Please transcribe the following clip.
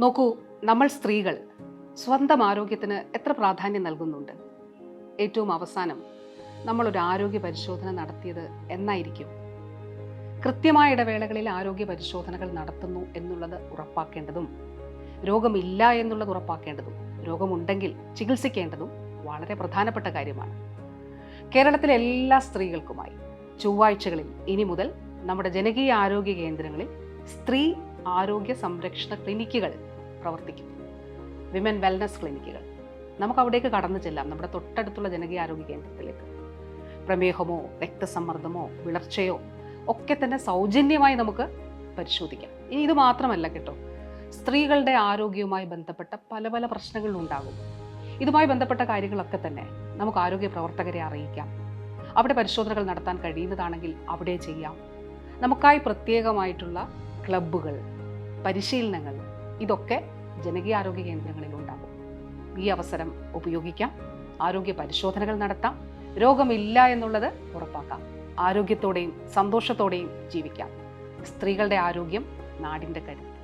നോക്കൂ നമ്മൾ സ്ത്രീകൾ സ്വന്തം ആരോഗ്യത്തിന് എത്ര പ്രാധാന്യം നൽകുന്നുണ്ട്? ഏറ്റവും അവസാനം നമ്മളൊരു ആരോഗ്യ പരിശോധന നടത്തിയത് എന്നായിരിക്കും. കൃത്യമായ ഇടവേളകളിൽ ആരോഗ്യ പരിശോധനകൾ നടത്തുന്നു എന്നുള്ളത് ഉറപ്പാക്കേണ്ടതും രോഗമില്ല എന്നുള്ളത് ഉറപ്പാക്കേണ്ടതും രോഗമുണ്ടെങ്കിൽ ചികിത്സിക്കേണ്ടതും വളരെ പ്രധാനപ്പെട്ട കാര്യമാണ്. കേരളത്തിലെ എല്ലാ സ്ത്രീകൾക്കുമായി ചൊവ്വാഴ്ചകളിൽ ഇനി മുതൽ നമ്മുടെ ജനകീയ ആരോഗ്യ കേന്ദ്രങ്ങളിൽ സ്ത്രീ ആരോഗ്യ സംരക്ഷണ ക്ലിനിക്കുകൾ പ്രവർത്തിക്കും. വിമൻ വെൽനസ് ക്ലിനിക്കുകൾ നമുക്ക് അവിടേക്ക് കടന്നു ചെല്ലാം. നമ്മുടെ തൊട്ടടുത്തുള്ള ജനകീയ ആരോഗ്യ കേന്ദ്രത്തിലേക്ക്. പ്രമേഹമോ രക്തസമ്മർദ്ദമോ വിളർച്ചയോ ഒക്കെ തന്നെ സൗജന്യമായി നമുക്ക് പരിശോധിക്കാം. ഇനി ഇത് മാത്രമല്ല കേട്ടോ. സ്ത്രീകളുടെ ആരോഗ്യവുമായി ബന്ധപ്പെട്ട പല പല പ്രശ്നങ്ങളും ഉണ്ടാകും. ഇതുമായി ബന്ധപ്പെട്ട കാര്യങ്ങളൊക്കെ തന്നെ നമുക്ക് ആരോഗ്യ പ്രവർത്തകരെ അറിയിക്കാം. അവിടെ പരിശോധനകൾ നടത്താൻ കഴിയുന്നതാണെങ്കിൽ അവിടെ ചെയ്യാം. നമുക്കായി പ്രത്യേകമായിട്ടുള്ള ക്ലബ്ബുകൾ പരിശീലനങ്ങൾ ഇതൊക്കെ ജനകീയ ആരോഗ്യ കേന്ദ്രങ്ങളിൽ ഉണ്ടാകും ഈ അവസരം ഉപയോഗിക്കാം. ആരോഗ്യ പരിശോധനകൾ നടത്താം. രോഗമില്ല എന്നുള്ളത് ഉറപ്പാക്കാം. ആരോഗ്യത്തോടെയും സന്തോഷത്തോടെയും ജീവിക്കാം. സ്ത്രീകളുടെ ആരോഗ്യം നാടിന്റെ കരുത്ത്.